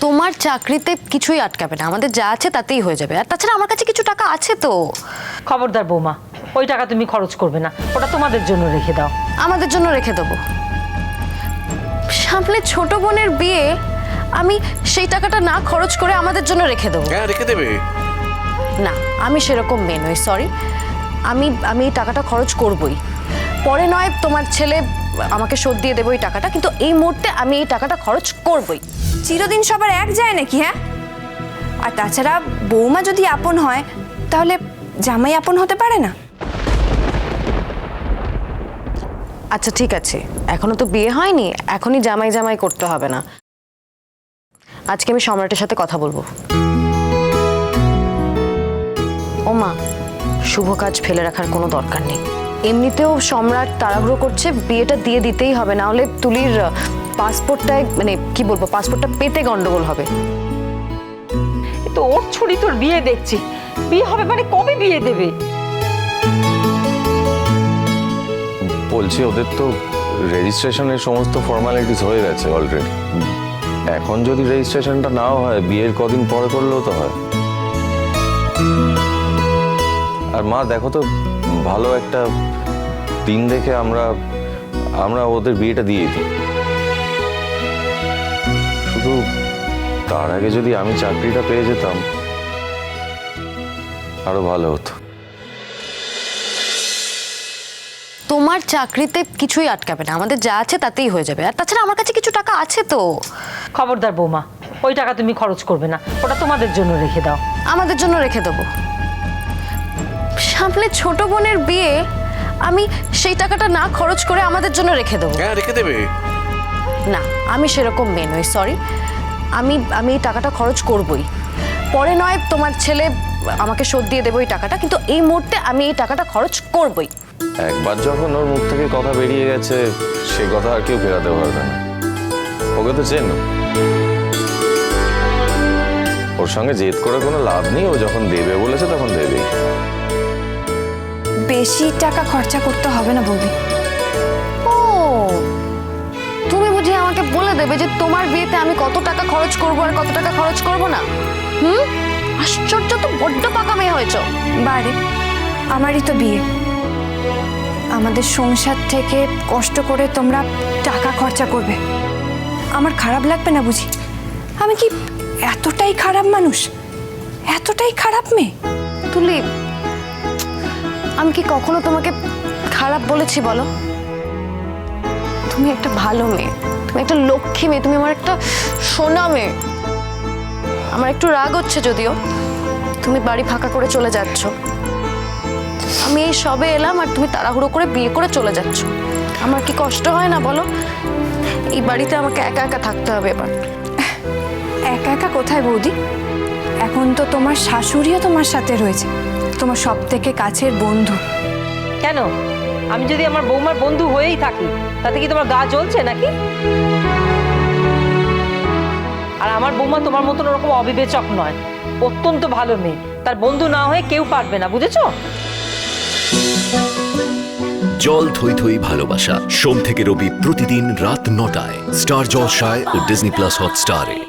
তোমার চাকরিতে কিছুই আটকাবে না। আমাদের যা আছে তাতেই হয়ে যাবে। আর তাছাড়া আমার কাছে কিছু টাকা আছে তো। খবরদার বৌমা ওই টাকা তুমি খরচ করবে না। ওটা তোমাদের জন্য রেখে দাও। আমাদের জন্য রেখে দেবো। সামনে ছোট বোনের বিয়ে আমি সেই টাকাটা না খরচ করে আমাদের জন্য রেখে দেবো। হ্যাঁ রেখে দেবে। না আমি সেরকম মেয়ে নই সরি আমি আমি এই টাকাটা খরচ করবই। পরে নয় তোমার ছেলে আমাকে শোধ দিয়ে দেবো এই টাকাটা, কিন্তু এই মুহূর্তে আমি এই টাকাটা খরচ করবই। চিরদিন সবার এক যায় নাকি হ্যাঁ? আর তাছাড়া বৌমা যদি আপন হয়, তাহলে জামাই আপন হতে পারে না? আচ্ছা ঠিক আছে। এখনও তো বিয়ে হয়নি, এখনই জামাই জামাই করতে হবে না। আজকে আমি সম্রাটের সাথে কথা বলব। ও মা শুভ কাজ ফেলে রাখার কোনো দরকার নেই। এমনিতেও সম্রাট তাড়াহুড়ো করছে বিয়েটা দিয়ে দিতেই হবে না হলে তুলির পাসপোর্টটায় মানে কি বলব পাসপোর্টটা পেতে গন্ডগোল হবে। তো ওর ছুরি তোর বিয়ে দেখছি। বিয়ে হবে মানে কবে বিয়ে দেবে? বলছি ওদের তো রেজিস্ট্রেশনের সমস্ত ফর্মালিটিস হয়ে গেছে অলরেডি এখন যদি রেজিস্ট্রেশনটা নাও হয় বিয়ের কদিন পরে করলেও তো হয়। আর মা দেখো তো ভালো একটা দিন দেখে আমরা আমরা ওদের বিয়েটা দিয়ে দিই। শুধু তার আগে যদি আমি চাকরিটা পেয়ে যেতাম আরও ভালো হতো। তোমার চাকরিতে কিছুই আটকাবে না আমাদের যা আছে তাতেই হয়ে যাবে। আর তাছাড়া আমার কাছে কিছু টাকা আছে তো? খবরদার বৌমা ওই টাকা তুমি খরচ করবে না ওটা তোমাদের জন্য রেখে দাও। আমাদের জন্য রেখে দেবো। সামনে ছোট বোনের বিয়ে আমি সেই টাকাটা না খরচ করে আমাদের জন্য রেখে দেবো। হ্যাঁ রেখে দেবে। না আমি সেরকম মেয়ে নই সরি আমি আমি এই টাকাটা খরচ করবই। পরে নয় তোমার ছেলে আমাকে শোধ দিয়ে দেবো এই টাকাটা কিন্তু এই মুহূর্তে আমি এই টাকাটা খরচ করবই। একবার যখন ওর মুখ থেকে কথা বেরিয়ে গেছে সে কথা আর কেউ ফেরাতে পারবে না। ওকে তো চেন। ওর সঙ্গে জেদ করে কোনো লাভ নেই ও যখন দেবে বলেছে তখন দেবেই। বেশি টাকা খরচা করতে হবে না বৌদি। ও তুমি বুঝি আমাকে বলে দেবে যে তোমার বিয়েতে আমি কত টাকা খরচ করব আর কত টাকা খরচ করব না? হুম? আশ্চর্য তো বড্ড পাকা মেয়ে হয়েছো। বারে আমারই তো বিয়ে। আমাদের সংসার থেকে কষ্ট করে তোমরা টাকা খরচা করবে। আমার খারাপ লাগবে না বুঝি? আমি কি এতটাই খারাপ মানুষ? এতটাই খারাপ মেয়ে? তুলি আমি কি কখনো তোমাকে খারাপ বলেছি বলো? তুমি একটা ভালো মেয়ে। তুমি একটা লক্ষ্মী মেয়ে। তুমি আমার একটা সোনা মেয়ে। আমার একটু রাগ হচ্ছে যদিও। তুমি বাড়ি ফাঁকা করে চলে যাচ্ছ। আমি এই সবে এলাম আর তুমি তাড়াহুড়ো করে বিয়ে করে চলে যাচ্ছ। আমার কি কষ্ট হয় না বলো? এই বাড়িতে আমাকে একা একা থাকতে হবে এবার। একা একা কোথায় বৌদি? এখন তো তোমার শাশুড়িও তোমার সাথে রয়েছে। তোমার সব থেকে কাছের বন্ধু। কেন? আমি যদি আমার বৌমার বন্ধু হয়েই থাকি তাতে কি তোমার গা জ্বলছে নাকি? আর আমার বৌমা তোমার মতন ওরকম অবিবেচক নয়। অত্যন্ত ভালো মেয়ে। তার বন্ধু না হয়ে কেউ পারবে না বুঝেছ? জল থই থই ভালোবাসা। সোম থেকে রবি প্রতিদিন রাত নটায়। স্টার জলসায় ও ডিজনি প্লাস হটস্টারে।